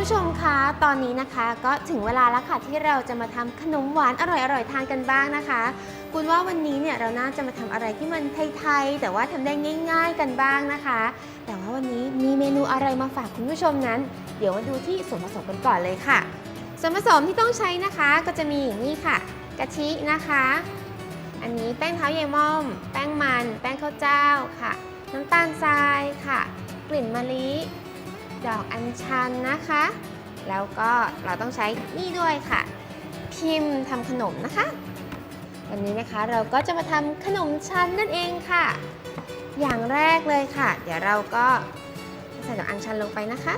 ผู้ชมคะ ตอนนี้นะคะ ก็ถึงเวลาแล้วค่ะที่เราจะมาทำขนมหวานอร่อยๆทานกันบ้างนะคะคุณว่าวันนี้เนี่ยเราน่าจะมาทำอะไรที่มันไทยๆแต่ว่าทำได้ง่าย ๆ กันบ้างนะคะ แต่ว่าวันนี้มีเมนูอะไรมาฝากคุณผู้ชมนั้น เดี๋ยวมาดูที่ส่วนผสมกันก่อนเลยค่ะ ส่วนผสมที่ต้องใช้นะคะ ก็จะมีนี่ค่ะ กะทินะคะ อันนี้แป้งเท้าเยายม่อม แป้งมัน แป้งข้าวเจ้าค่ะ น้ำตาลทรายค่ะ กลิ่นมะลิ ดอกอัญชันนะคะ แล้วก็เราต้องใช้นี่ด้วยค่ะ พิมพ์ทำขนมนะคะ วันนี้นะคะเราก็จะมาทำขนมชั้นนั่นเองค่ะ อย่างแรกเลยค่ะ เดี๋ยวเราก็ใส่ดอกอัญชันลงไปนะคะ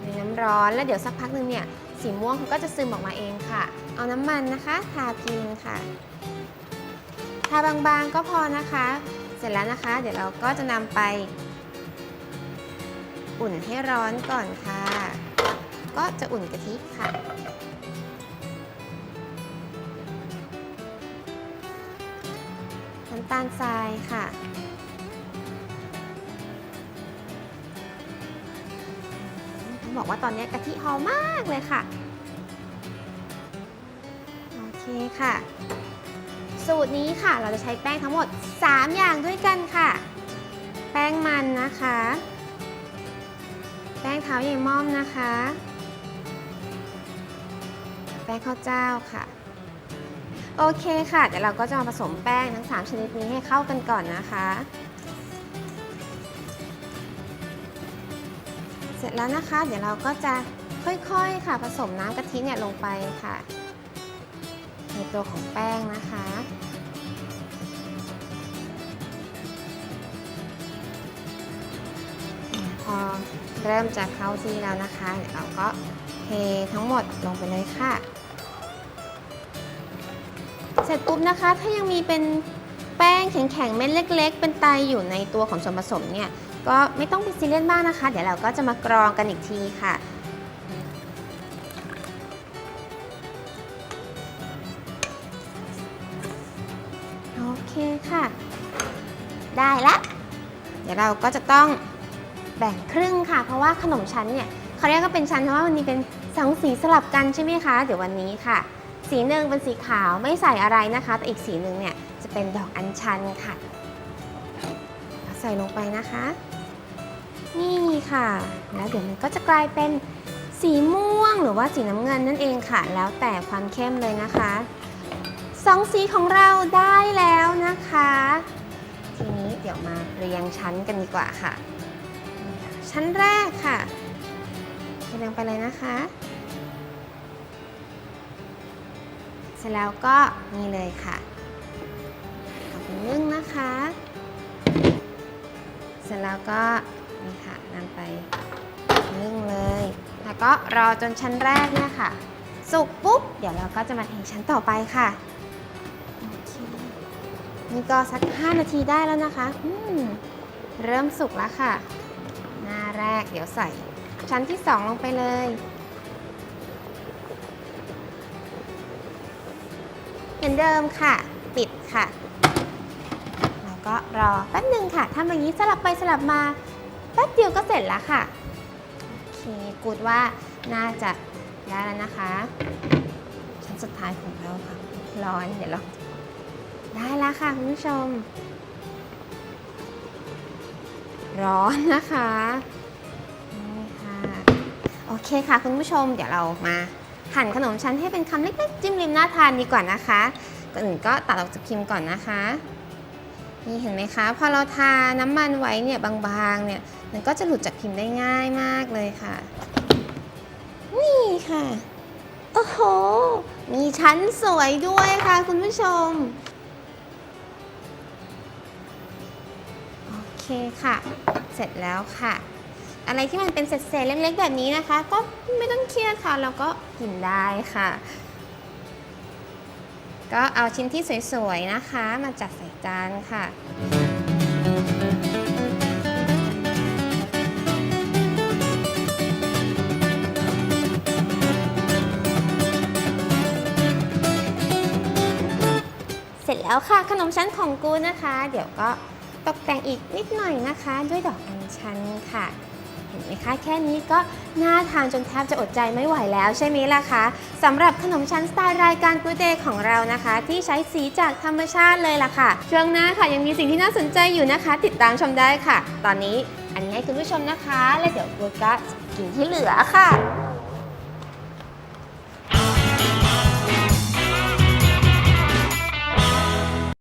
ในน้ำร้อนแล้วเดี๋ยวสักพักหนึ่งเนี่ยสีม่วงเขาก็จะซึมออกมาเองค่ะ เอาน้ำมันนะคะทาพิมพ์ค่ะ ทาบางๆก็พอนะคะ เสร็จแล้วนะคะ เดี๋ยวเราก็จะนำไป อุ่นให้ร้อนก่อนค่ะ ก็จะอุ่นกะทิค่ะ น้ำตาลทรายค่ะ ต้องบอกว่าตอนนี้กะทิหอมมากเลยค่ะ โอเคค่ะ สูตรนี้ค่ะเราจะใช้แป้งทั้งหมด 3 อย่างด้วยกันค่ะ แป้งมันนะคะ แป้งเท้าใยายม่อมนะคะ แป้งข้าวเจ้าค่ะ โอเคค่ะ เดี๋ยวเราก็จะมาผสมแป้งทั้ง 3 ชนิดนี้ให้เข้ากันก่อนนะคะ เสร็จแล้วนะคะ เดี๋ยวเราก็จะค่อยๆค่ะ ผสมน้ำกะทิเนี่ยลงไปค่ะ ในตัวของแป้งนะคะพอ เริ่มจะเข้าที่แล้วนะคะเดี๋ยวเราก็เททั้งหมดลงไปเลยค่ะ เสร็จปุ๊บนะคะ ถ้ายังมีเป็นแป้งแข็งๆเม็ดเล็ก ๆ เป็นไตอยู่ในตัวของส่วนผสมเนี่ยก็ไม่ต้องเป็นซีเรียสมากนะคะ เดี๋ยวเราก็จะมากรองกันอีกทีค่ะโอเคค่ะ ได้ละ เดี๋ยวเราก็จะต้อง แบ่งครึ่งค่ะ เพราะว่าขนมชั้นเนี่ยเขาเรียกก็เป็นชั้นเพราะว่ามันมีเป็นสองสีสลับกันใช่ไหมคะ เดี๋ยววันนี้ค่ะ สีหนึ่งเป็นสีขาวไม่ใส่อะไรนะคะ แต่อีกสีหนึ่งเนี่ยจะเป็นดอกอัญชันค่ะ ใส่ลงไปนะคะ นี่ค่ะ แล้วเดี๋ยวมันก็จะกลายเป็นสีม่วงหรือว่าสีน้ำเงินนั่นเองค่ะ แล้วแต่ความเข้มเลยนะคะสองสีของเราได้แล้วนะคะ ทีนี้เดี๋ยวมาเรียงชั้นกันดีกว่าค่ะ ชั้นแรกค่ะเรียงไปเลยนะคะ เสร็จแล้วก็นี่เลยค่ะเอาไปนึ่งนะคะ เสร็จแล้วก็นี่ค่ะนำไปนึ่งเลย แล้วก็รอจนชั้นแรกเนี่ยค่ะ สุกปุ๊บ เดี๋ยวเราก็จะมาเทชั้นต่อไปค่ะนี่ก็สัก 5 นาทีได้แล้วนะคะ เริ่มสุกแล้วค่ะ แรก เดี๋ยวใส่ ชั้นที่ 2 ลงไปเลย เหมือนเดิมค่ะ ปิดค่ะ แล้วก็รอแป๊บหนึ่งค่ะทำอย่างนี้สลับไปสลับมา แป๊บเดียวก็เสร็จแล้วค่ะ โอเค กูดว่าน่าจะได้แล้วนะคะ ชั้นสุดท้ายของเราค่ะ ร้อน เดี๋ยวเราได้แล้วค่ะคุณผู้ชมร้อนนะคะนี่ค่ะ โอเคค่ะ คุณผู้ชมเดี๋ยวเรามาหั่นขนมชั้นให้เป็นคำเล็กๆ จิ้มริมหน่าทานดีกว่านะคะก่อนอื่นก็ตัดออกจากพิมพ์ก่อนนะคะ นี่เห็นไหมคะ พอเราทาน้ำมันไว้เนี่ยบางๆเนี่ยมันก็จะหลุดจากพิมพ์ได้ง่ายมากเลยค่ะ นี่ค่ะ โอ้โห มีชั้นสวยด้วยค่ะ คุณผู้ชม โอเคค่ะ เสร็จแล้วค่ะ อะไรที่มันเป็นเศษๆเล็กๆ แบบนี้นะคะ ก็ไม่ต้องเครียดค่ะ เราก็กินได้ค่ะ ก็เอาชิ้นที่สวยๆนะคะ มาจัดใส่จานค่ะเสร็จแล้วค่ะขนมชั้นของกูนะคะ เดี๋ยวก็ตกแต่งอีกนิดหน่อยนะคะ ด้วยดอกอัญชันค่ะ เห็นไหมคะ แค่นี้ก็น่าทานจนแทบจะอดใจไม่ไหวแล้วใช่ไหมล่ะคะสำหรับขนมชั้นสไตล์รายการกูเดย์ของเรานะคะ ที่ใช้สีจากธรรมชาติเลยล่ะค่ะ ช่วงหน้าค่ะยังมีสิ่งที่น่าสนใจอยู่นะคะ ติดตามชมได้ค่ะ ตอนนี้อันนี้ให้คุณผู้ชมนะคะ แล้วเดี๋ยวกูก็กินที่เหลือค่ะ